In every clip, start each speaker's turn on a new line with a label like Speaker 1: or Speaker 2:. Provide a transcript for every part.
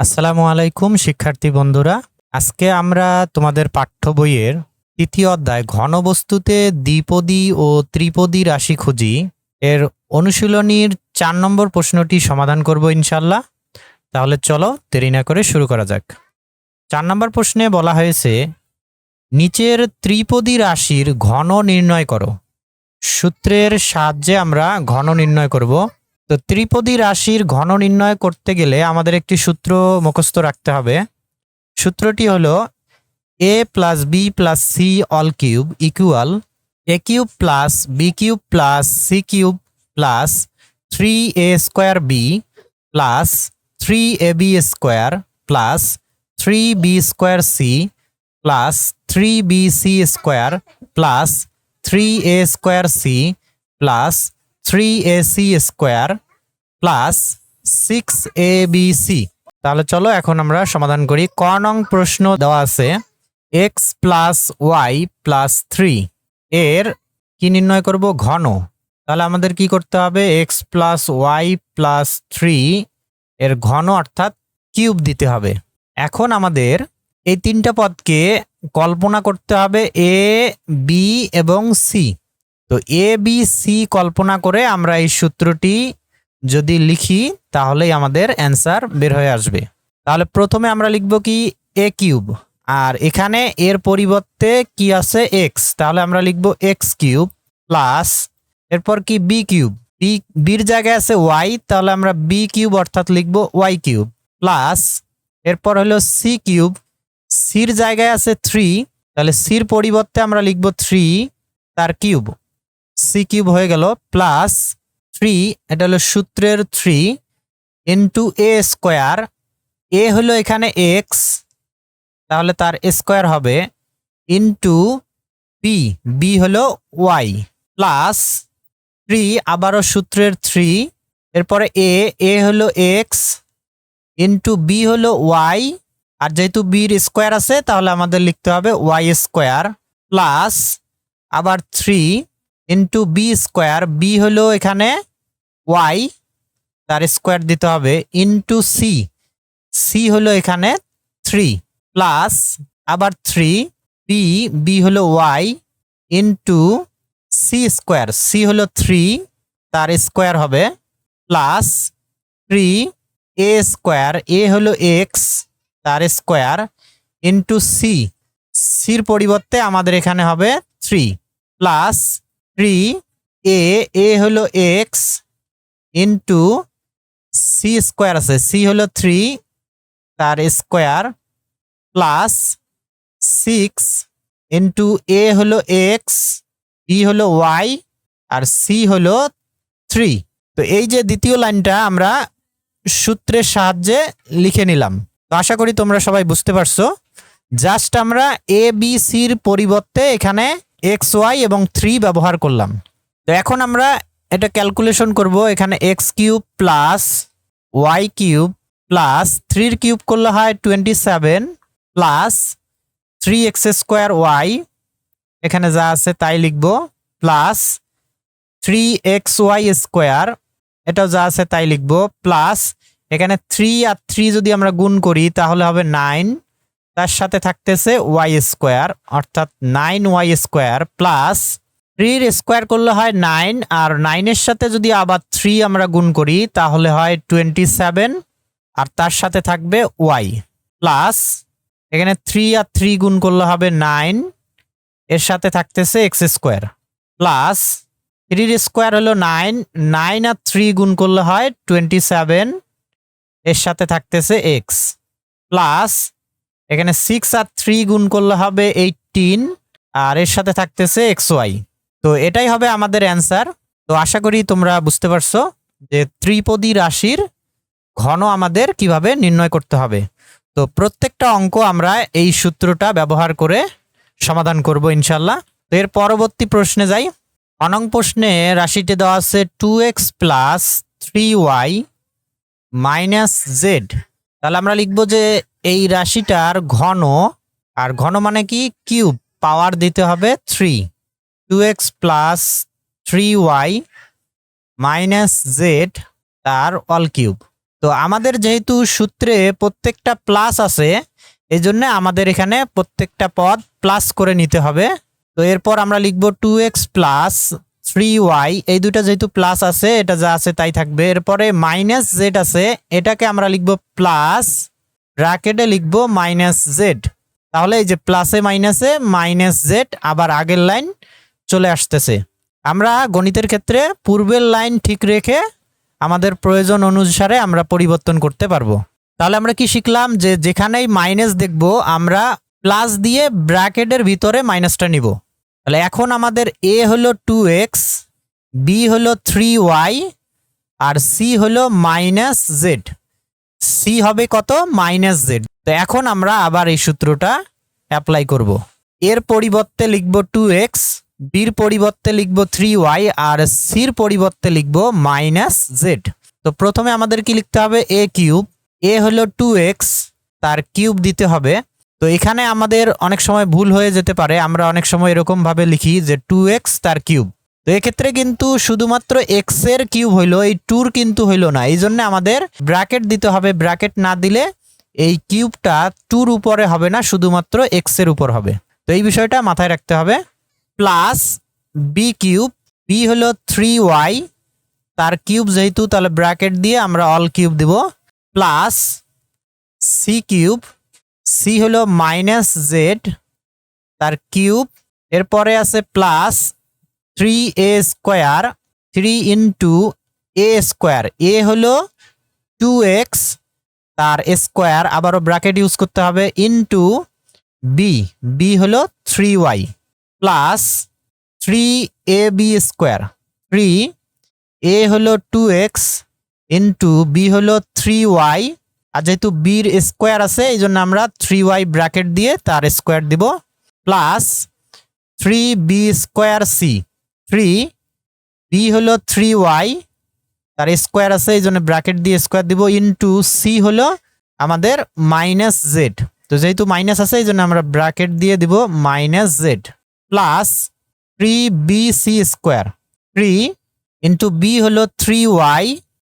Speaker 1: আসসালামু আলাইকুম, শিক্ষার্থী বন্ধুরা। আজকে আমরা তোমাদের পাঠ্য বইয়ের তৃতীয় অধ্যায় ঘনবস্তুতে দ্বিপদী ও ত্রিপদী রাশি খুঁজি। এর অনুশীলনীর চার নম্বর প্রশ্নটি সমাধান করব ইনশাল্লাহ তাহলে চলো দেরি না করে শুরু করা যাক। চার নম্বর প্রশ্নে বলা হয়েছে, নিচের ত্রিপদী রাশির ঘন নির্ণয় করো। সূত্রের সাহায্যে আমরা ঘন নির্ণয় করব। তো ত্রিপদী রাশির ঘন নির্ণয় করতে গেলে আমাদের একটি সূত্র মুখস্থ রাখতে হবে। সূত্রটি হলো A plus B plus C all cube equal A cube plus B cube plus C cube plus three A square B plus three A B square plus three B square C plus three B C square plus three A square C plus three A square plus six A B C তাহলে চলো এখন আমরা সমাধান করি। ক নং প্রশ্ন দেওয়া আছে X plus Y plus three এর কি নির্ণয় করব? ঘন। তাহলে আমাদের কি করতে হবে? X plus Y plus three এর ঘন অর্থাৎ কিউব দিতে হবে। এখন আমাদের এই তিনটা পদকে কল্পনা করতে হবে এ বি এবং সি তো এ বি সি কল্পনা করে আমরা এই সূত্রটি যদি লিখি, তাহলেই আমাদের অ্যান্সার বের হয়ে আসবে। তাহলে প্রথমে আমরা লিখব কি? এ কিউব আর এখানে এর পরিবর্তে কি আছে? এক্স তাহলে আমরা লিখব এক্স কিউব প্লাস এরপর কি? বি কিউব বি বির জায়গায় আছে ওয়াই তাহলে আমরা বি কিউব অর্থাৎ লিখব ওয়াই কিউব প্লাস এরপর হলো সি কিউব সির জায়গায় আছে থ্রি তাহলে সির পরিবর্তে আমরা লিখব থ্রি তার কিউব সি কিউব হয়ে গেল প্লাস থ্রি, এটা হলো সূত্রের three into A square A হলো এখানে এক্স তাহলে তার স্কোয়ার হবে ইন্টু বি বি হলো ওয়াই প্লাস থ্রি আবারও সূত্রের থ্রি, এরপরে এ এ হলো এক্স ইন্টু বি হলো ওয়াই আর যেহেতু বির স্কোয়ার আছে, তাহলে আমাদের লিখতে হবে ওয়াই স্কোয়ার প্লাস আবার three into B square B হলো এখানে ওয়াই তার স্কোয়ার দিতে হবে ইন্টু সি সি হলো এখানে থ্রি প্লাস আবার থ্রি বি বি হলো Y into C square C হলো থ্রি তার স্কোয়ার হবে plus three A square A হলো এক্স তার স্কোয়ার ইন্টু সি সির পরিবর্তে আমাদের এখানে হবে three plus three A A হলো এক্স ইন্টু সি স্কোয়ার আছে। সি হলো থ্রি তার square plus six into A হলো এক্স বি হলো ওয়াই আর সি হলো থ্রি তো এই যে দ্বিতীয় লাইনটা আমরা সূত্রের সাহায্যে লিখে নিলাম। তো আশা করি তোমরা সবাই বুঝতে পারছ। জাস্ট আমরা এ বি সির পরিবর্তে এখানে এক্স ওয়াই এবং থ্রি ব্যবহার করলাম। তো এখন আমরা এটা ক্যালকুলেশন করব, এখানে X cube plus Y cube plus থ্রির কিউব করলে হয় twenty seven plus three X square Y এখানে যা আছে তাই লিখব plus three X Y square এটাও যা আছে তাই লিখব প্লাস এখানে থ্রি আর থ্রি যদি আমরা গুণ করি তাহলে হবে নাইন তার সাথে থাকতেছে ওয়াই স্কোয়ার, অর্থাৎ নাইন ওয়াই স্কোয়ার প্লাস থ্রির স্কোয়ার করলে হয় নাইন, আর নাইনের সাথে যদি আবার থ্রি আমরা গুণ করি, তাহলে হয় টোয়েন্টি সেভেন, আর তার সাথে থাকবে ওয়াই প্লাস এখানে থ্রি আর থ্রি গুণ করলে হবে নাইন, এর সাথে থাকতেছে এক্স স্কোয়ার প্লাস থ্রির স্কোয়ার হলো নাইন নাইন আর থ্রি গুণ করলে হয় টোয়েন্টি সেভেন, এর সাথে থাকতেছে এক্স প্লাস এখানে সিক্স আর থ্রি গুণ করলে হবে এইটিন আর এর সাথে থাকতেছে এক্স ওয়াই তো এটাই হবে আমাদের অ্যান্সার তো আশা করি তোমরা বুঝতে পারছ যে ত্রিপদী রাশির ঘন আমাদের কীভাবে নির্ণয় করতে হবে। তো প্রত্যেকটা অঙ্ক আমরা এই সূত্রটা ব্যবহার করে সমাধান করব ইনশাল্লাহ তো এর পরবর্তী প্রশ্নে যাই। অনং প্রশ্নে রাশিটি দেওয়া আছে two X plus three Y minus Z তাহলে আমরা লিখব যে এই রাশিটার ঘন, আর ঘন মানে কি? কিউব, পাওয়ার দিতে হবে three. Two X plus three Y minus Z তার অল কিউব। তো আমাদের যেহেতু সূত্রে প্রত্যেকটা প্লাস আছে এই জন্য আমাদের এখানে প্রত্যেকটা পদ প্লাস করে নিতে হবে। তো এরপর আমরা লিখব two X plus three Y. এই দুটো যেহেতু প্লাস আছে, এটা যা আছে তাই থাকবে। এরপরে মাইনাস জেড আছে, এটাকে আমরা লিখব প্লাস ব্র্যাকেটে লিখব মাইনাস জেড তাহলে এই যে প্লাসে মাইনাসে মাইনাস জেড আবার আগের লাইন চলে আসতেছে। আমরা গণিতের ক্ষেত্রে পূর্বের লাইন ঠিক রেখে আমাদের প্রয়োজন অনুসারে আমরা পরিবর্তন করতে পারব। তাহলে আমরা কি শিখলাম যে যেখানেই মাইনাস দেখব, আমরা প্লাস দিয়ে ব্র্যাকেটের ভিতরে মাইনাসটা নিব। তাহলে এখন আমাদের এ হলো টু এক্স বি হলো থ্রি ওয়াই আর সি হলো মাইনাস জেড সি হবে কত? মাইনাস জেড তো এখন আমরা আবার এই সূত্রটা অ্যাপ্লাই করব। এর পরিবর্তে লিখব টু এক্স বির পরিবর্তে লিখব থ্রি ওয়াই আর সির পরিবর্তে লিখব মাইনাস জেড তো প্রথমে আমাদের কি লিখতে হবে? এ কিউব এ হলো টু এক্স তার কিউব দিতে হবে। তো এখানে আমাদের অনেক সময় ভুল হয়ে যেতে পারে। আমরা অনেক সময় এরকম ভাবে লিখি যে টু এক্স তার কিউব তো এক্ষেত্রে কিন্তু শুধুমাত্র এক্সের কিউব হইল, এই টুর কিন্তু হইল না। এই জন্য আমাদের ব্র্যাকেট দিতে হবে। ব্র্যাকেট না দিলে এই কিউবটা টুর উপরে হবে না, শুধুমাত্র এক্সের উপর হবে। তো এই বিষয়টা মাথায় রাখতে হবে। প্লাস বি কিউব বি হলো থ্রি ওয়াই তার কিউব যেহেতু, তাহলে ব্র্যাকেট দিয়ে আমরা অল কিউব দিব। প্লাস সি কিউব সি হলো মাইনাস জেড তার কিউব, এরপরে আছে plus three A square three into A square A হলো টু এক্স তার স্কোয়ার আবারও ব্র্যাকেট ইউজ করতে হবে ইন্টু বি বি হলো three Y plus three A B square three A হলো টু এক্স ইন্টু বি হলো থ্রি ওয়াই আর যেহেতু বির স্কোয়ার আছে, এই জন্য আমরা থ্রি ওয়াই ব্র্যাকেট দিয়ে তার স্কোয়ার দিব plus three B square C three B হলো থ্রি ওয়াই তার স্কোয়ার আছে, এই জন্য ব্র্যাকেট দিয়ে স্কোয়ার দিব ইন্টু সি হলো আমাদের মাইনাস জেড তো যেহেতু মাইনাস আছে, এই জন্য আমরা ব্র্যাকেট দিয়ে দিব minus Z plus three B C square three into B হলো three Y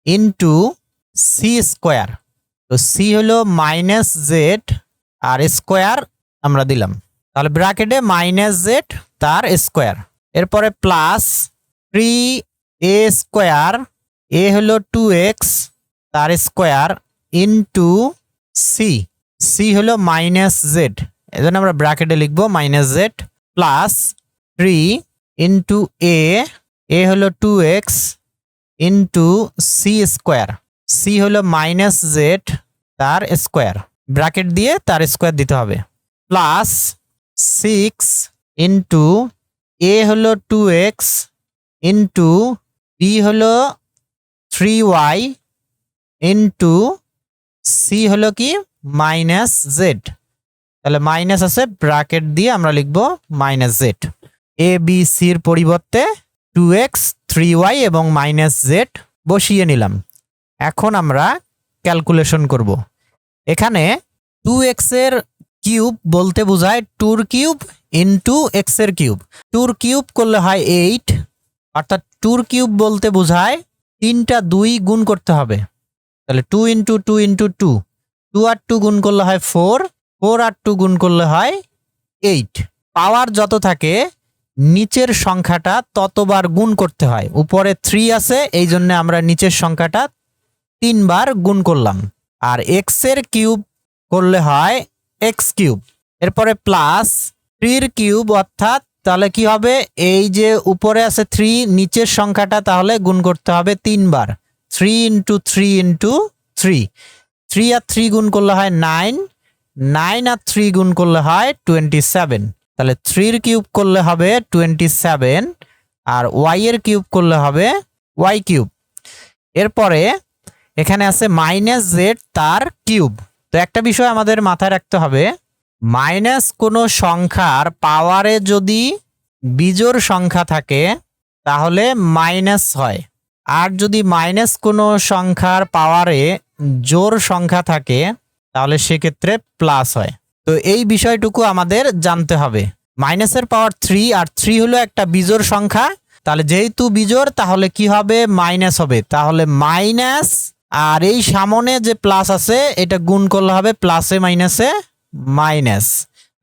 Speaker 1: into C square তো সি হলো মাইনাস জেড আর স্কোয়ার আমরা দিলাম। তাহলে ব্র্যাকেটে মাইনাস জেড তার স্কোয়ার এরপরে plus three A square A হলো টু এক্স তার স্কোয়ার ইন্টু সি সি হলো মাইনাস জেড এজন্য আমরা ব্র্যাকেটে লিখব minus Z plus three into A A হলো two X into C square C হলো মাইনাস জেড তার স্কোয়ার ব্র্যাকেট দিয়ে তার স্কোয়ার দিতে হবে প্লাস সিক্স ইন্টু এ হলো টু এক্স ইন্টু বি হলো থ্রি ওয়াই ইন্টু সি হলো কি? মাইনাস জেড তাহলে মাইনাস আছে ব্র্যাকেট দিয়ে আমরা লিখব মাইনাস জেড এ বি সির পরিবর্তে টু এক্স থ্রি ওয়াই এবং মাইনাস জেড বসিয়ে নিলাম। এখন আমরা ক্যালকুলেশন করব। এখানে টু এক্সের কিউব বলতে বোঝায় টুর কিউব ইন্টু এক্সের কিউব টুর কিউব করলে হয় এইট অর্থাৎ টুর কিউব বলতে বোঝায় তিনটা দুই গুণ করতে হবে। তাহলে two into two into two two আর টু গুণ করলে হয় ফোর ফোর আর টু গুণ করলে হয় এইট পাওয়ার যত থাকে, নিচের সংখ্যাটা ততবার গুণ করতে হয়। উপরে থ্রি আছে, এই জন্য আমরা নিচের সংখ্যাটা তিনবার গুণ করলাম। আর এক্সের কিউব করলে হয় এক্স কিউব এরপরে প্লাস থ্রির কিউব অর্থাৎ তাহলে কি হবে? এই যে উপরে আছে থ্রি নিচের সংখ্যাটা তাহলে গুণ করতে হবে তিনবার। Three into three into three three আর থ্রি গুণ করলে হয় নাইন নাইন আর থ্রি গুণ করলে হয় টোয়েন্টি সেভেন তাহলে থ্রির কিউব করলে হবে টোয়েন্টি সেভেন আর ওয়াই এর কিউব করলে হবে ওয়াই কিউব। এরপরে এখানে আছে মাইনাস জেড তার কিউব। তো একটা বিষয় আমাদের মাথায় রাখতে হবে। মাইনাস কোনো সংখ্যার পাওয়ারে যদি বিজোড় সংখ্যা থাকে, তাহলে মাইনাস হয়। আর যদি মাইনাস কোনো সংখ্যার পাওয়ারে জোর সংখ্যা থাকে, তাহলে সেক্ষেত্রে প্লাস হয়। তো এই বিষয়টুকু আমাদের জানতে হবে। মাইনাসের পাওয়ার থ্রি আর থ্রি হলো একটা বিজোড় সংখ্যা। তাহলে যেহেতু বিজোড়, তাহলে কি হবে? মাইনাস হবে। তাহলে মাইনাস, আর এই সামনে যে প্লাস আছে, এটা গুণ করলে হবে প্লাসে মাইনাসে মাইনাস।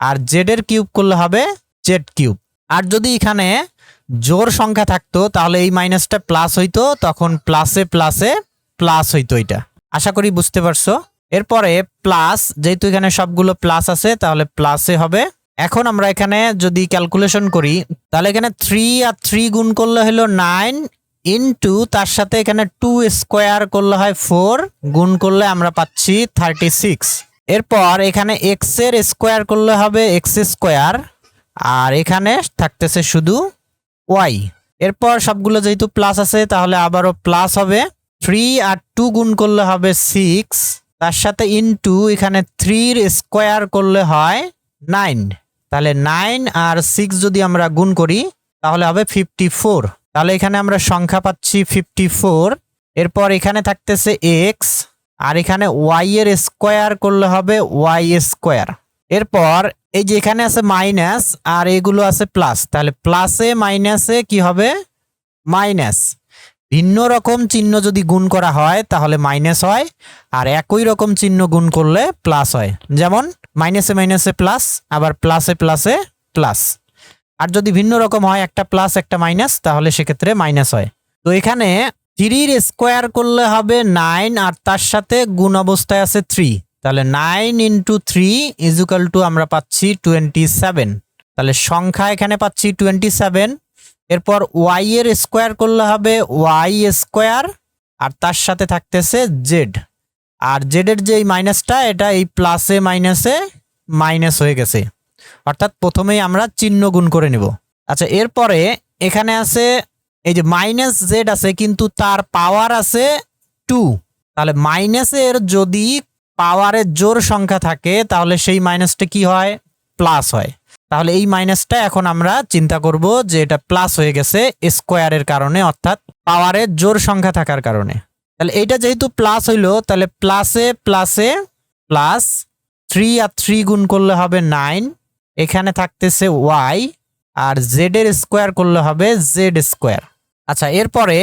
Speaker 1: আর জেড এর কিউব করলে হবে জেড কিউব। আর যদি এখানে জোর সংখ্যা থাকতো, তাহলে এই মাইনাসটা প্লাস হইতো, তখন প্লাসে প্লাসে প্লাস হইতো এটা। আশা করি বুঝতে পারছ? এরপরে প্লাস, যেহেতু এখানে সবগুলো প্লাস আছে, তাহলে প্লাসে হবে। এখন আমরা এখানে যদি ক্যালকুলেশন করি, তাহলে এখানে থ্রি আর থ্রি গুণ করলে হলো নাইন ইনটু, তার সাথে এখানে টু স্কোয়ার করলে হয় ফোর, গুণ করলে আমরা পাচ্ছি থার্টি সিক্স। এরপর এখানে এক্সের স্কোয়ার করলে হবে এক্স স্কোয়ার আর এখানে থাকতেছে শুধু ওয়াই এরপর সবগুলো যেহেতু প্লাস আছে, তাহলে আবারও প্লাস হবে। থ্রি আর টু গুণ করলে হবে সিক্স তার সাথে ইনটু এখানে থ্রির স্কোয়ার করলে হয় নাইন তাহলে নাইন আর সিক্স যদি আমরা গুণ করি, তাহলে হবে ফিফটি ফোর তাহলে এখানে আমরা সংখ্যা পাচ্ছি ফিফটি ফোর এরপর এখানে থাকতেছে এক্স আর এখানে ওয়াই এর স্কোয়ার করলে হবে ওয়াই স্কোয়ার এরপর এই যে এখানে আছে মাইনাস আর এগুলো আছে প্লাস তাহলে প্লাসে মাইনাসে কি হবে? মাইনাস ভিন্ন রকম চিহ্ন যদি গুণ করা হয়, তাহলে মাইনাস হয়, আর একই রকম চিহ্ন গুণ করলে প্লাস হয়। যেমন মাইনাসে মাইনাসে প্লাস আবার প্লাসে প্লাসে প্লাস আর যদি ভিন্ন রকম হয়, একটা প্লাস একটা মাইনাস তাহলে সেক্ষেত্রে মাইনাস হয়। তো এখানে থ্রির স্কোয়ার করলে হবে নাইন আর তার সাথে গুণ অবস্থায় আছে থ্রি। তাহলে nine into three is equal to আমরা পাচ্ছি টোয়েন্টি সেভেন। তাহলে সংখ্যা এখানে পাচ্ছি টোয়েন্টি সেভেন। এরপর ওয়াই এর স্কোয়ার করলে হবে ওয়াই স্কোয়ার আর তার সাথে থাকতেছে জেড। আর জেডের যে এই মাইনাসটা, এটা এই প্লাসে মাইনাসে মাইনাস হয়ে গেছে। অর্থাৎ প্রথমেই আমরা চিহ্ন গুণ করে নেব। আচ্ছা এরপরে এখানে আছে এই যে মাইনাস জেড আছে, কিন্তু তার পাওয়ার আছে টু তাহলে মাইনাসের যদি পাওয়ারের জোর সংখ্যা থাকে, তাহলে সেই মাইনাসটা কি হয়? প্লাস হয়। তাহলে এই মাইনাসটা এখন আমরা চিন্তা করব যে এটা প্লাস হয়ে গেছে স্কোয়ারের কারণে, অর্থাৎ পাওয়ারের জোর সংখ্যা থাকার কারণে। তাহলে এইটা যেহেতু প্লাস হইল, তাহলে প্লাসে প্লাসে প্লাস থ্রি আর থ্রি গুণ করলে হবে নাইন এখানে থাকতেছে ওয়াই আর জেড এর স্কোয়ার করলে হবে জেড স্কোয়ার আচ্ছা এরপরে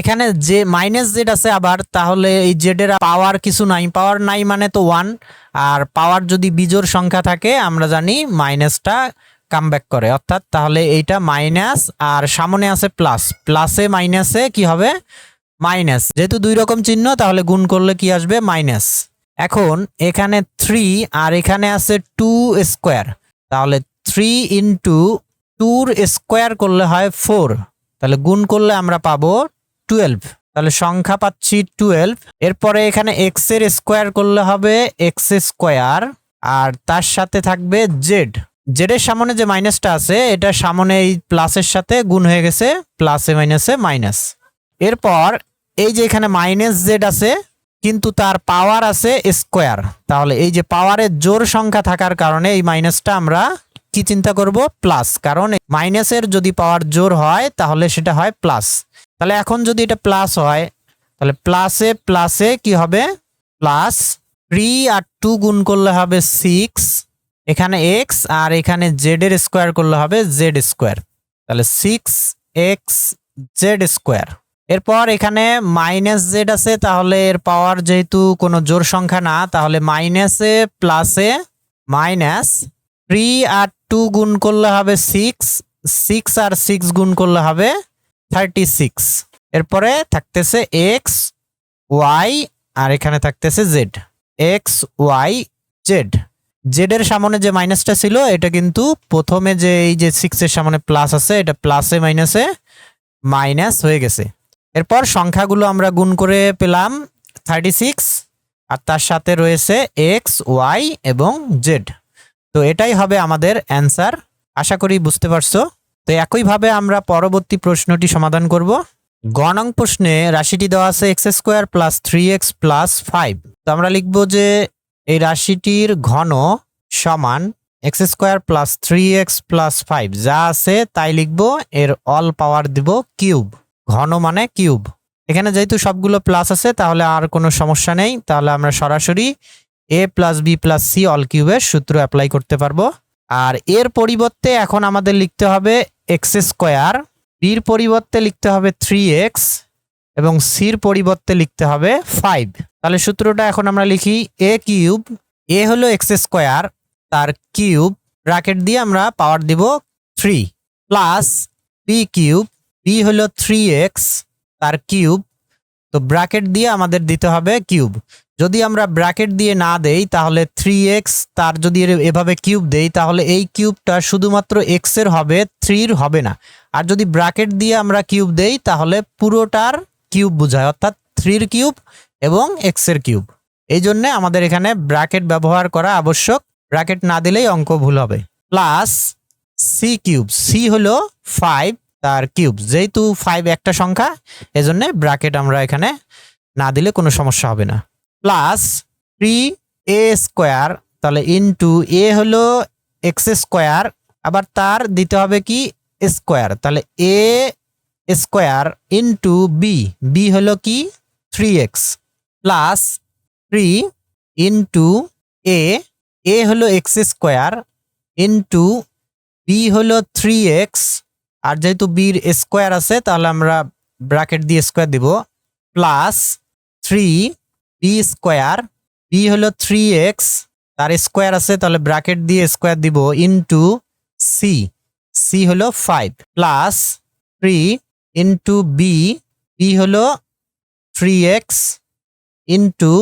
Speaker 1: এখানে যে মাইনাস জেড আছে আবার, তাহলে এই জেডের পাওয়ার কিছু নাই। পাওয়ার নাই মানে তো ওয়ান আর পাওয়ার যদি বিজোর সংখ্যা থাকে, আমরা জানি মাইনাসটা কাম ব্যাক করে। অর্থাৎ তাহলে এইটা মাইনাস আর সামনে আছে প্লাস প্লাসে মাইনাসে কি হবে? মাইনাস যেহেতু দুই রকম চিহ্ন, তাহলে গুণ করলে কি আসবে? মাইনাস এখন এখানে থ্রি আর এখানে আছে টু স্কোয়ার তাহলে থ্রি ইন্টু টুর স্কোয়ার করলে হয় ফোর। তাহলে গুণ করলে আমরা পাবো টুয়েলভ। তাহলে সংখ্যা পাচ্ছি টুয়েলভ। এরপরে এখানে এক্সের স্কোয়ার করলে হবে এক্স স্কোয়ার আর তার সাথে থাকবে জেড জেডের সামনে যে মাইনাসটা আছে, এটা সামনে এই প্লাসের সাথে গুণ হয়ে গেছে প্লাসে মাইনাসে মাইনাস এরপর এই যে এখানে মাইনাস জেড আছে, কিন্তু তার পাওয়ার আছে স্কোয়ার। তাহলে এই যে পাওয়ারের জোর সংখ্যা থাকার কারণে এই মাইনাসটা আমরা কি চিন্তা করব? প্লাস কারণ মাইনাসের যদি পাওয়ার জোর হয়, তাহলে সেটা হয় প্লাস তাহলে এখন যদি এটা প্লাস হয়, তাহলে প্লাসে প্লাসে কি হবে? প্লাস থ্রি আর টু গুণ করলে হবে সিক্স এখানে এক্স আর এখানে জেড এর স্কোয়ার করলে হবে জেড স্কোয়ার তাহলে সিক্স এক্স জেড স্কোয়ার এরপর এখানে মাইনাস জেড আছে, তাহলে এর পাওয়ার যেহেতু কোনো জোর সংখ্যা না, তাহলে মাইনাসে প্লাসে মাইনাস থ্রি আর টু গুণ করলে হবে সিক্স সিক্স আর সিক্স গুণ করলে হবে থার্টি সিক্স এরপরে থাকতেছে এক্স ওয়াই আর এখানে থাকতেছে জেড এক্স ওয়াই জেড জেডের সামনে যে মাইনাসটা ছিল, এটা কিন্তু প্রথমে যে এই যে সিক্সের সামনে প্লাস আছে, এটা প্লাসে মাইনাসে মাইনাস হয়ে গেছে। এরপর সংখ্যাগুলো আমরা গুণ করে পেলাম থার্টি সিক্স আর তার সাথে রয়েছে এক্স ওয়াই এবং জেড তো এটাই হবে আমাদের অ্যান্সার আশা করি বুঝতে পারছ। তো একইভাবে আমরা পরবর্তী প্রশ্নটি সমাধান করব। গণং প্রশ্নে রাশিটি দেওয়া আছে X square plus three X plus five তো আমরা লিখব যে এই রাশিটির ঘন সমান X square plus three X plus five যা আছে তাই লিখব, এর অল পাওয়ার দিব কিউব ঘন মানে কিউব এখানে যেহেতু সবগুলো প্লাস আছে, তাহলে আর কোনো সমস্যা নেই। তাহলে আমরা সরাসরি A plus B plus C all কিউবের সূত্র অ্যাপ্লাই করতে পারব। আর এর পরিবর্তে এখন আমাদের লিখতে হবে এক্স স্কোয়ার বির পরিবর্তে লিখতে হবে থ্রি এক্স এবং সির পরিবর্তে লিখতে হবে ফাইভ তাহলে সূত্রটা এখন আমরা লিখি এ কিউব এ হলো এক্স স্কোয়ার তার কিউব ব্র্যাকেট দিয়ে আমরা পাওয়ার দিব three plus B cube B হলো থ্রি এক্স তার কিউব তো ব্র্যাকেট দিয়ে আমাদের দিতে হবে কিউব যদি আমরা ব্র্যাকেট দিয়ে না দেই, তাহলে থ্রি এক্স তার যদি এভাবে কিউব দেই, তাহলে এই কিউবটা শুধুমাত্র এক্সের হবে থ্রির হবে না। আর যদি ব্র্যাকেট দিয়ে আমরা কিউব দেই, তাহলে পুরোটার কিউব বোঝায়, অর্থাৎ থ্রির কিউব এবং এক্সের কিউব। এই জন্যে আমাদের এখানে ব্র্যাকেট ব্যবহার করা আবশ্যক। ব্র্যাকেট না দিলেই অঙ্ক ভুল হবে। প্লাস সি কিউব সি হলো ফাইভ তার কিউব। যেহেতু ফাইভ একটা সংখ্যা, এজন্য ব্র্যাকেট আমরা এখানে না দিলে কোনো সমস্যা হবে না। প্লাস থ্রি এ স্কোয়ার তাহলে ইন্টু এ হলো এক্স স্কোয়ার আবার তার দিতে হবে কি স্কোয়ার তাহলে A square into B B হলো কি three X plus three into A A হলো এক্স স্কোয়ার ইন্টু বি হলো থ্রি এক্স আর যেহেতু বির স্কোয়ার আছে, তাহলে আমরা ব্র্যাকেট দিয়ে স্কোয়ার দিব plus three B square B হলো থ্রি এক্স তার স্কোয়ার আছে, তাহলে ব্র্যাকেট দিয়ে স্কোয়ার দিব ইন্টু সি সি হলো five plus three into B B হলো three X into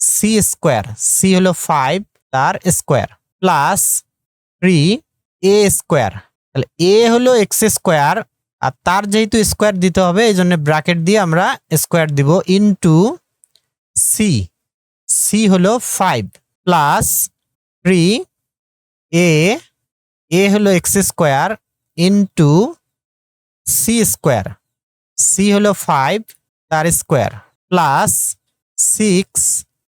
Speaker 1: C square C হলো ফাইভ তার square plus three A square তাহলে এ হলো এক্স স্কোয়ার আর তার যেহেতু স্কোয়ার দিতে হবে এই জন্য ব্র্যাকেট দিয়ে আমরা স্কোয়ার দিব ইন্টু সি সি হলো five plus three A A হলো X square into C square C হলো ফাইভ তার square plus six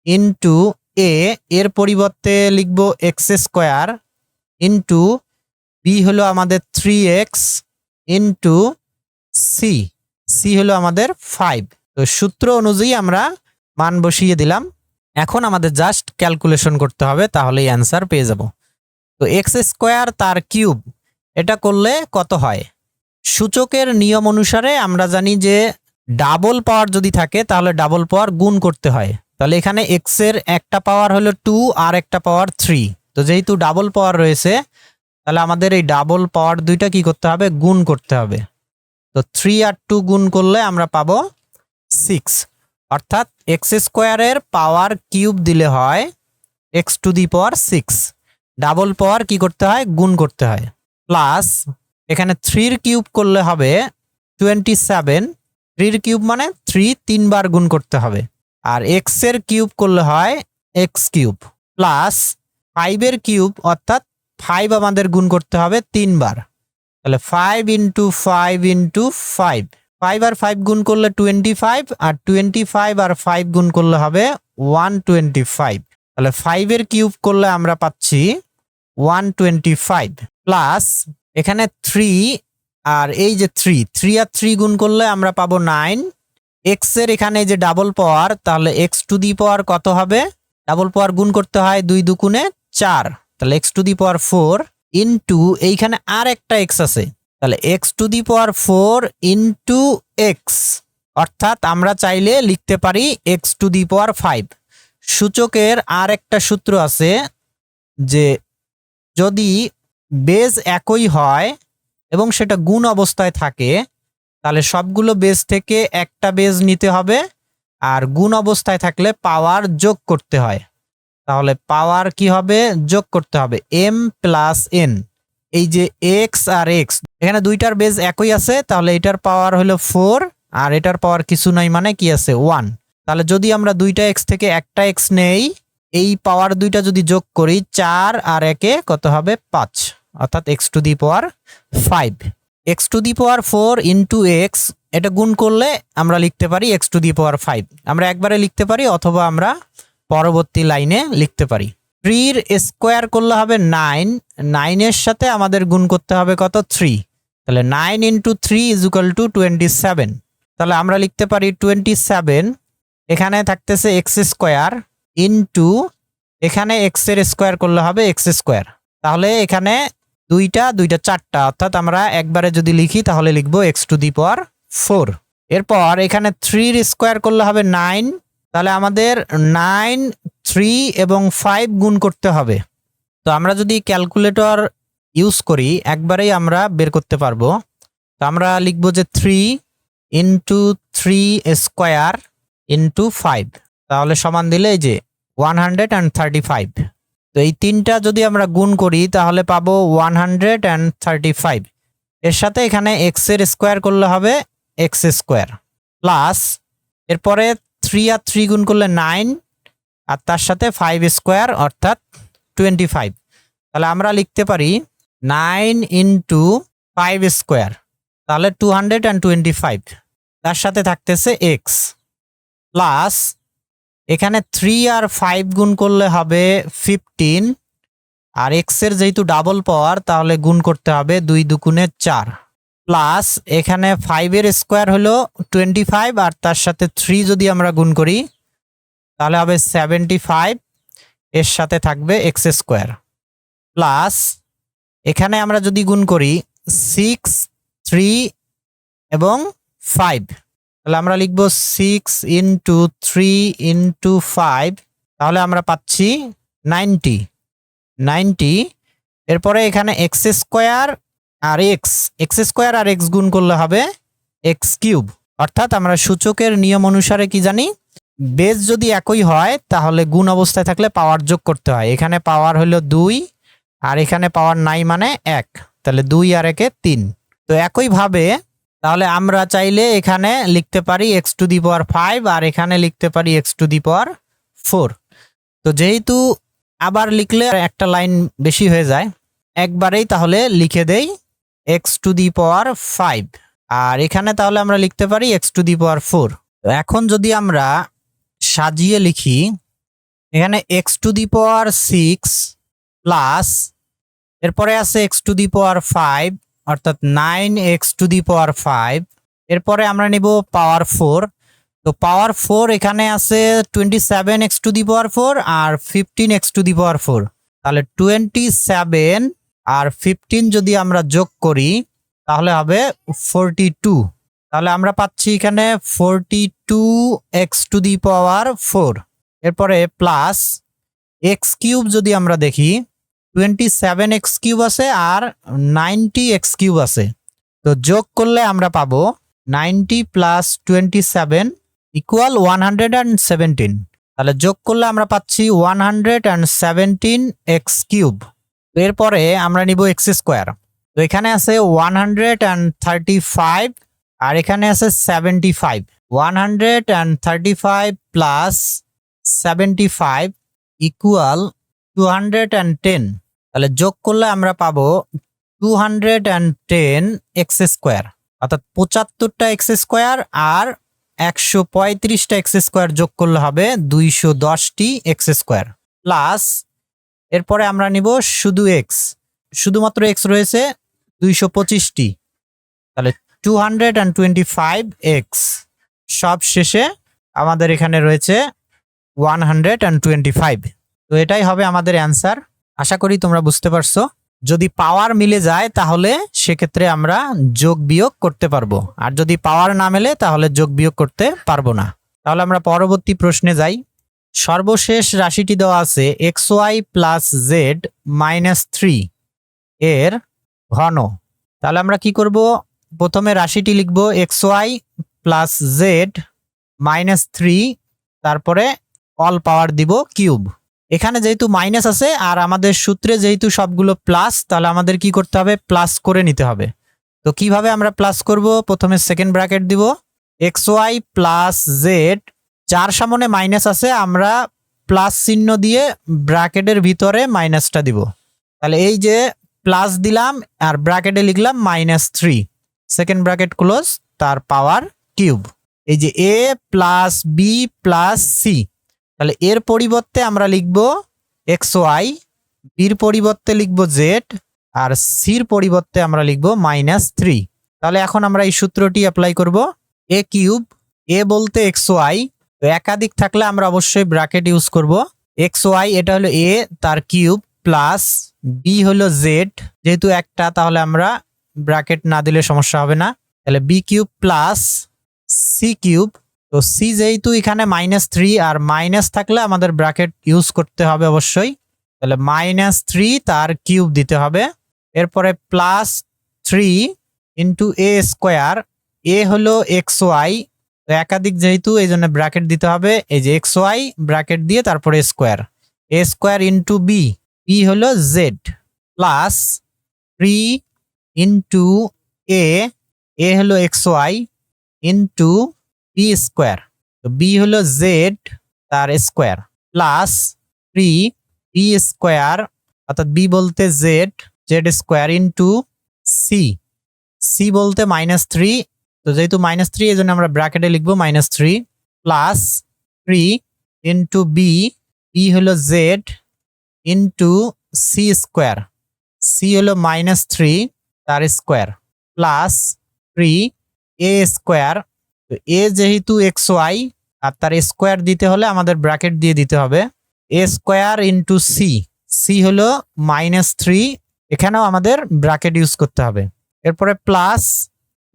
Speaker 1: into A এর পরিবর্তে লিখব এক্স স্কোয়ার ইন্টু বি হলো আমাদের three X into C C হলো আমাদের ফাইভ তো সূত্র অনুযায়ী আমরা মান বসিয়ে দিলাম। এখন আমাদের জাস্ট ক্যালকুলেশন করতে হবে, তাহলেই অ্যান্সার পেয়ে যাব। তো এক্স স্কোয়ার তার কিউব এটা করলে কত হয়? সূচকের নিয়ম অনুসারে আমরা জানি যে ডাবল পাওয়ার যদি থাকে, তাহলে ডাবল পাওয়ার গুণ করতে হয়। তাহলে এখানে এক্সের একটা পাওয়ার হলো টু আর একটা পাওয়ার থ্রি তো যেহেতু ডাবল পাওয়ার রয়েছে, তাহলে আমাদের এই ডাবল পাওয়ার দুইটা কি করতে হবে? গুণ করতে হবে। তো থ্রি আর টু গুণ করলে আমরা পাবো সিক্স অর্থাৎ এক্স স্কোয়ারের পাওয়ার কিউব দিলে হয় X to the power six. Double power কি করতে হয়? গুণ করতে হয়। প্লাস এখানে থ্রির কিউব করলে হবে টোয়েন্টি সেভেন। থ্রির কিউব মানে থ্রি তিনবার গুণ করতে হবে। আর এক্সের কিউব করলে হয় এক্স কিউব। প্লাস ফাইভের কিউব অর্থাৎ ফাইভ আমাদের গুণ করতে হবে তিনবার। তাহলে five into five into five. Five আর ফাইভ গুণ করলে টোয়েন্টি ফাইভ আর টোয়েন্টি ফাইভ আর ফাইভ গুণ করলে হবে ওয়ান টোয়েন্টি ফাইভ তাহলে ফাইভের কিউব করলে আমরা পাচ্ছি ওয়ান টোয়েন্টি ফাইভ প্লাস এখানে থ্রি আর এই যে থ্রি থ্রি আর থ্রি গুণ করলে আমরা পাবো নাইন এক্সের এখানে যে ডাবল পাওয়ার তাহলে এক্স টু দি পাওয়ার কত হবে? ডাবল পাওয়ার গুণ করতে হয় দুই দুগুণে চার। তাহলে X to the power four into এইখানে আর একটা এক্স আছে। তাহলে X to the power four into X অর্থাৎ আমরা চাইলে লিখতে পারি X to the power five সূচকের আর একটা সূত্র আছে যে যদি বেজ একই হয় এবং সেটা গুণ অবস্থায় থাকে, তাহলে সবগুলো বেজ থেকে একটা বেজ নিতে হবে আর গুণ অবস্থায় থাকলে পাওয়ার যোগ করতে হয়। তাহলে পাওয়ার কি হবে? যোগ করতে হবে এম প্লাস এন এই যে এক্স আর এক্স এখানে দুইটার বেজ একই আছে, তাহলে এটার পাওয়ার হলো ফোর আর এটার পাওয়ার কিছু নাই মানে কি আছে? ওয়ান তাহলে যদি আমরা দুইটা এক্স থেকে একটা এক্স নেই, এই পাওয়ার দুইটা যদি যোগ করি, চার আর একে কত হবে? পাঁচ, অর্থাৎ X to the power five X to the power four into X এটা গুণ করলে আমরা লিখতে পারি X to the power five আমরা একবারে লিখতে পারি, অথবা আমরা পরবর্তী লাইনে লিখতে পারি। থ্রির স্কোয়ার করলে হবে নাইন। নাইনের সাথে আমাদের গুণ করতে হবে কত? থ্রি। তাহলে nine into three is equal to twenty seven তাহলে আমরা লিখতে পারি টোয়েন্টি সেভেন এখানে থাকতেছে এক্স স্কোয়ার ইন্টু এখানে এক্সের স্কোয়ার করলে হবে এক্স স্কোয়ার তাহলে এখানে দুইটা দুইটা চারটা, অর্থাৎ আমরা একবারে যদি লিখি তাহলে লিখব X to the power four এরপর এখানে থ্রির স্কোয়ার করলে হবে নাইন তাহলে আমাদের নাইন থ্রি এবং ফাইভ গুণ করতে হবে। তো আমরা যদি ক্যালকুলেটর ইউজ করি, একবারেই আমরা বের করতে পারব। তো আমরা লিখব যে three into three square into five তাহলে সমান দিলে এই যে one hundred and thirty five তো এই তিনটা যদি আমরা গুণ করি, তাহলে পাবো one hundred and thirty five এর সাথে এখানে এক্সের স্কোয়ার করলে হবে এক্স স্কোয়ার প্লাস এরপরে থ্রি আর থ্রি গুণ করলে নাইন আর তার সাথে ফাইভ স্কোয়ার অর্থাৎ টোয়েন্টি ফাইভ তাহলে আমরা লিখতে পারি নাইন ইন্টু ফাইভ স্কোয়ার তাহলে two hundred and twenty five তার সাথে থাকতেছে এক্স প্লাস এখানে থ্রি আর ফাইভ গুণ করলে হবে ফিফটিন আর এক্সের যেহেতু ডাবল পাওয়ার তাহলে গুণ করতে হবে দুই দুগুণে চার। প্লাস এখানে ফাইভের স্কোয়ার হলো টোয়েন্টি ফাইভ আর তার সাথে থ্রি যদি আমরা গুণ করি, তাহলে হবে সেভেন্টি ফাইভ এর সাথে থাকবে এক্স স্কোয়ার প্লাস এখানে আমরা যদি গুণ করি সিক্স থ্রি এবং ফাইভ তাহলে আমরা লিখব six into three into five তাহলে আমরা পাচ্ছি নাইনটি নাইনটি এরপরে এখানে এক্স স্কোয়ার আর এক্স এক্স স্কোয়ার আর এক্স গুণ করলে হবে এক্স কিউব অর্থাৎ আমরা সূচকের নিয়ম অনুসারে কি জানি? বেস যদি একই হয়, তাহলে গুণ অবস্থায় থাকলে পাওয়ার যোগ করতে হয়। এখানে পাওয়ার হলো দুই, আর এখানে পাওয়ার নাই মানে এক। তাহলে দুই আর একে তিন। তো একইভাবে তাহলে আমরা চাইলে এখানে লিখতে পারি X to the power five আর এখানে লিখতে পারি X to the power four তো যেহেতু আবার লিখলে একটা লাইন বেশি হয়ে যায়, একবারেই তাহলে লিখে দেই X to the power five আর এখানে তাহলে আমরা লিখতে পারি X to the power four এখন যদি আমরা সাজিয়ে লিখি, এখানে X to the power six plus এরপরে আছে X to the power five অর্থাৎ nine X to the power five এরপরে আমরা নিব পাওয়ার ফোর তো পাওয়ার ফোর এখানে আছে twenty seven X to the power four R fifteen X to the power four তাহলে টোয়েন্টি সেভেন আর ফিফটিন যদি আমরা যোগ করি, তাহলে হবে ফোরটি টু তাহলে আমরা পাচ্ছি এখানে forty two X to the power four এরপরে প্লাস এক্স কিউব যদি আমরা দেখি টোয়েন্টি সেভেন এক্স কিউব আছে আর নাইনটি এক্স কিউব আছে। তো যোগ করলে আমরা পাবো ninety plus twenty seven equal one hundred and seventeen তাহলে যোগ করলে আমরা পাচ্ছি one hundred and seventeen x cube এরপরে আমরা নিব এক্স স্কোয়ার। তো এখানে আছে one hundred and thirty five আর এখানে আছে seventy five. One hundred and thirty five plus seventy five equal two hundred and ten. তাহলে যোগ করলে আমরা পাবো two hundred and ten x square. অর্থাৎ পঁচাত্তরটা এক্স স্কোয়ার আর একশো পঁয়ত্রিশটা এক্স স্কোয়ার যোগ করলে হবে দুইশো দশটি এক্স স্কোয়ার। প্লাস এরপরে আমরা নিব শুধু এক্স শুধুমাত্র এক্স রয়েছে দুইশো পঁচিশটি। তাহলে two hundred and twenty five X সব শেষে আমাদের এখানে রয়েছে one hundred and twenty five তো এটাই হবে আমাদের অ্যান্সার। আশা করি তোমরা বুঝতে পারছ। যদি পাওয়ার মিলে যায় তাহলে সেক্ষেত্রে আমরা যোগ বিয়োগ করতে পারব। আর যদি পাওয়ার না মেলে তাহলে যোগ বিয়োগ করতে পারব না। তাহলে আমরা পরবর্তী প্রশ্নে যাই। সর্বশেষ রাশিটি দেওয়া আছে X Y plus Z minus three এর ঘন। তাহলে আমরা কি করব? প্রথমে রাশিটি লিখব X Y plus Z minus three, তারপরে অল পাওয়ার দিব কিউব। এখানে যেহেতু মাইনাস আছে আর আমাদের সূত্রে যেহেতু সবগুলো প্লাস, তাহলে আমাদের কি করতে হবে? প্লাস করে নিতে হবে। তো কীভাবে আমরা প্লাস করব? প্রথমে সেকেন্ড ব্র্যাকেট দিব। এক্স ওয়াই প্লাস জেড যার সামনে মাইনাস আছে, আমরা প্লাস চিহ্ন দিয়ে ব্র্যাকেটের ভিতরে মাইনাসটা দিব। তাহলে এই যে প্লাস দিলাম আর ব্র্যাকেটে লিখলাম minus three second bracket close তার পাওয়ার কিউব এই যে A plus B plus C তাহলে এর পরিবর্তে আমরা লিখব এক্স ওয়াই বির পরিবর্তে লিখব জেড আর সির পরিবর্তে আমরা লিখব মাইনাস থ্রি তাহলে এখন আমরা এই সূত্রটি অ্যাপ্লাই করব। এ কিউব এ বলতে এক্স ওয়াই তো একাধিক থাকলে আমরা অবশ্যই ব্র্যাকেট ইউজ করব। এক্স ওয়াই এটা হলো এ তার কিউব প্লাস বি হলো জেড যেহেতু একটা, তাহলে আমরা ব্র্যাকেট না দিলে সমস্যা হবে না। তাহলে B cube plus C cube তো সি যেহেতু এখানে মাইনাস থ্রি আর মাইনাস থাকলে আমাদের ব্র্যাকেট ইউজ করতে হবে অবশ্যই। তাহলে মাইনাস থ্রি তার কিউব দিতে হবে। এরপরে plus three into A square A হলো এক্স ওয়াই তো একাধিক যেহেতু এই জন্য ব্র্যাকেট দিতে হবে। এই যে এক্স ওয়াই ব্র্যাকেট দিয়ে তারপরে square A square into B B হলো Z plus three into A A হলো X Y into B square তো বি হলো জেড তার square plus three B square অর্থাৎ বি বলতে Z Z square into C C বলতে minus three তো যেহেতু মাইনাস থ্রি এই জন্য আমরা ব্র্যাকেটে লিখব minus three plus three into B B হলো Z into C square C হলো মাইনাস থ্রি তার square plus three A square তো এ যেহেতু এক্স ওয়াই আর তার স্কোয়ার দিতে হলে আমাদের ব্র্যাকেট দিয়ে দিতে হবে। A square into C C হলো মাইনাস থ্রি এখানেও আমাদের ব্র্যাকেট ইউজ করতে হবে। এরপরে প্লাস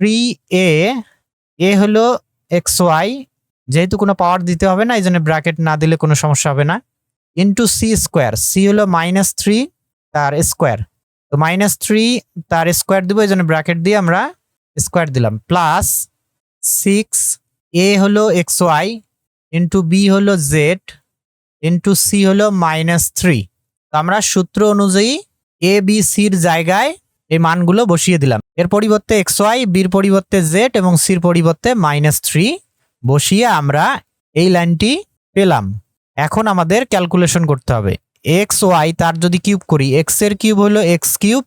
Speaker 1: থ্রি এ এ হলো এক্স ওয়াই যেহেতু কোনো পাওয়ার দিতে হবে না এই জন্য ব্র্যাকেট না দিলে কোনো সমস্যা হবে না। ইন্টু সি স্কোয়ার সি হলো মাইনাস থ্রি তার স্কোয়ার তো মাইনাস থ্রি তার স্কোয়ার দিব এই জন্য ব্র্যাকেট দিয়ে আমরা স্কোয়ার দিলাম। প্লাস সিক্স এ হলো এক্স ওয়াই ইন্টু বি হলো জেড ইন্টু সি হলো মাইনাস থ্রি তো আমরা সূত্র অনুযায়ী এ বি সির জায়গায় এই মানগুলো বসিয়ে দিলাম। এর পরিবর্তে এক্স ওয়াই বির পরিবর্তে জেড এবং সির পরিবর্তে মাইনাস থ্রি বসিয়ে আমরা এই লাইনটি পেলাম। এখন আমাদের ক্যালকুলেশন করতে হবে। এক্স ওয়াই তার যদি কিউব করি এক্সের কিউব হলো এক্স কিউব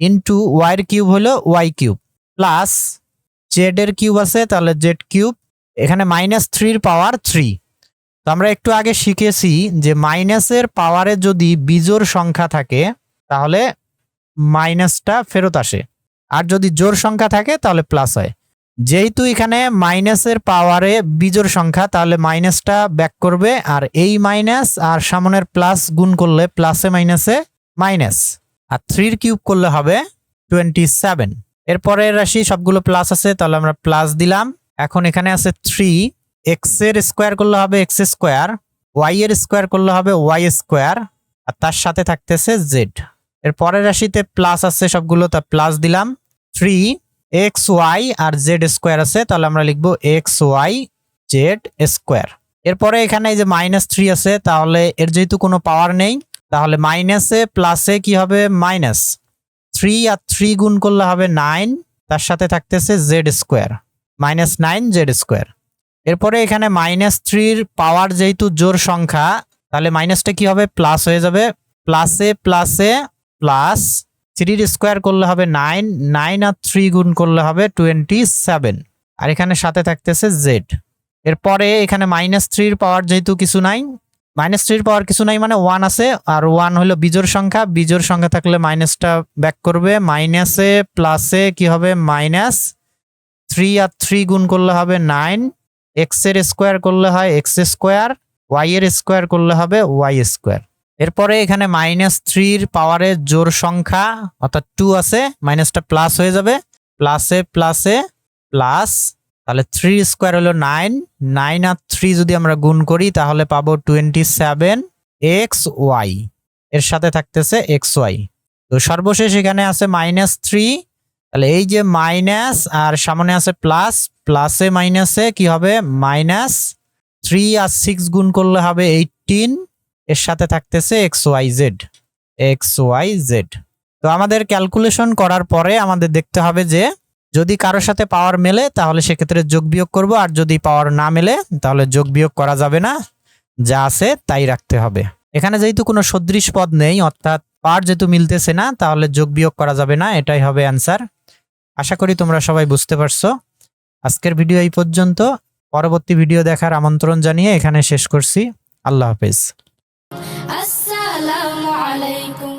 Speaker 1: ইন্টু ওয়াইয়ের কিউব হলো ওয়াই কিউব। প্লাস জেড এর কিউব আছে, তাহলে জেড কিউব, এখানে মাইনাস থ্রির পাওয়ার থ্রি তো আমরা একটু আগে শিখেছি যে মাইনাসের পাওয়ারে যদি বিজোর সংখ্যা থাকে, তাহলে মাইনাসটা ফেরত আসে। আর যদি জোর সংখ্যা থাকে, তাহলে প্লাস হয়। যেহেতু এখানে মাইনাসের পাওয়ারে বিজোড় সংখ্যা, তাহলে মাইনাসটা ব্যাক করবে, আর এই মাইনাস আর সামনের প্লাস গুণ করলে প্লাসে মাইনাসে মাইনাস। আর থ্রির কিউব করলে হবে টোয়েন্টি সেভেন এরপরের রাশি, সবগুলো প্লাস আছে, তাহলে আমরা প্লাস দিলাম। এখন এখানে আছে থ্রি এক্সের স্কোয়ার করলে হবে এক্স স্কোয়ার ওয়াই এর স্কোয়ার করলে হবে ওয়াই স্কোয়ার আর তার সাথে থাকতেছে জেড এর পরের রাশিতে প্লাস আছে সবগুলো তা প্লাস দিলাম। থ্রি এক্স ওয়াই আর জেড স্কোয়ার আছে, তাহলে আমরা লিখব এক্স ওয়াই জেড স্কোয়ার এরপরে এখানে যে মাইনাস থ্রি আছে, তাহলে এর যেহেতু কোনো পাওয়ার নেই, তাহলে মাইনাসে প্লাসে কি হবে? মাইনাস থ্রি আর থ্রি গুণ করলে হবে নাইন তার সাথে থাকতেছে Z square minus nine Z square এরপরে এখানে মাইনাস থ্রির পাওয়ার যেহেতু জোর সংখ্যা, তাহলে মাইনাসটা কি হবে? প্লাস হয়ে যাবে। প্লাসে প্লাসে প্লাস থ্রির স্কোয়ার করলে হবে নাইন নাইন আর থ্রি গুণ করলে হবে টোয়েন্টি সেভেন। আর এখানে সাথে থাকতেছে জেড। এরপরে এখানে মাইনাস থ্রির পাওয়ার যেহেতু কিছু নাই, মাইনাস থ্রির পাওয়ার কিছু নাই মানে ওয়ান আছে, আর ওয়ান হলো বিজোড় সংখ্যা বিজোড় সংখ্যা থাকলে মাইনাসটা ব্যাক করবে, মাইনাসে প্লাসে কি হবে মাইনাস থ্রি আর থ্রি গুণ করলে হবে নাইন এক্সের স্কোয়ার করলে হয় এক্স স্কোয়ার ওয়াই এর স্কোয়ার করলে হবে ওয়াই স্কোয়ার। এরপরে এখানে মাইনাস থ্রির পাওয়ারের জোর সংখ্যা, অর্থাৎ টু আছে মাইনাসটা প্লাস হয়ে যাবে। প্লাসে প্লাসে প্লাস তাহলে থ্রি স্কোয়ার হলো নাইন নাইন আর থ্রি যদি আমরা গুণ করি, তাহলে পাবো টোয়েন্টি সেভেন এক্স ওয়াই এর সাথে থাকতেছে এক্স ওয়াই তো সর্বশেষ এখানে আছে মাইনাস থ্রি তাহলে এই যে মাইনাস আর সামনে আছে প্লাস প্লাসে মাইনাসে কি হবে? মাইনাস থ্রি আর সিক্স গুণ করলে হবে এইটিন এর সাথে থাকতেছে X Y Z. X Y Z. তো আমাদের ক্যালকুলেশন করার পরে আমাদের দেখতে হবে যে যদি কারোর সাথে পাওয়ার মেলে, তাহলে সেক্ষেত্রে যোগ বিয়োগ করব, আর যদি পাওয়ার না মেলে, তাহলে যোগ বিয়োগ করা যাবে না, যা আছে তাই রাখতে হবে। এখানে যেহেতু কোনো সদৃশ পদ নেই, অর্থাৎ পাওয়ার যেহেতু মিলতেছে না, তাহলে যোগ বিয়োগ করা যাবে না, এটাই হবে অ্যান্সার। আশা করি তোমরা সবাই বুঝতে পারছ। আজকের ভিডিও এই পর্যন্ত। পরবর্তী ভিডিও দেখার আমন্ত্রণ জানিয়ে এখানে শেষ করছি। আল্লাহ হাফেজ।
Speaker 2: আসসালামু আলাইকুম।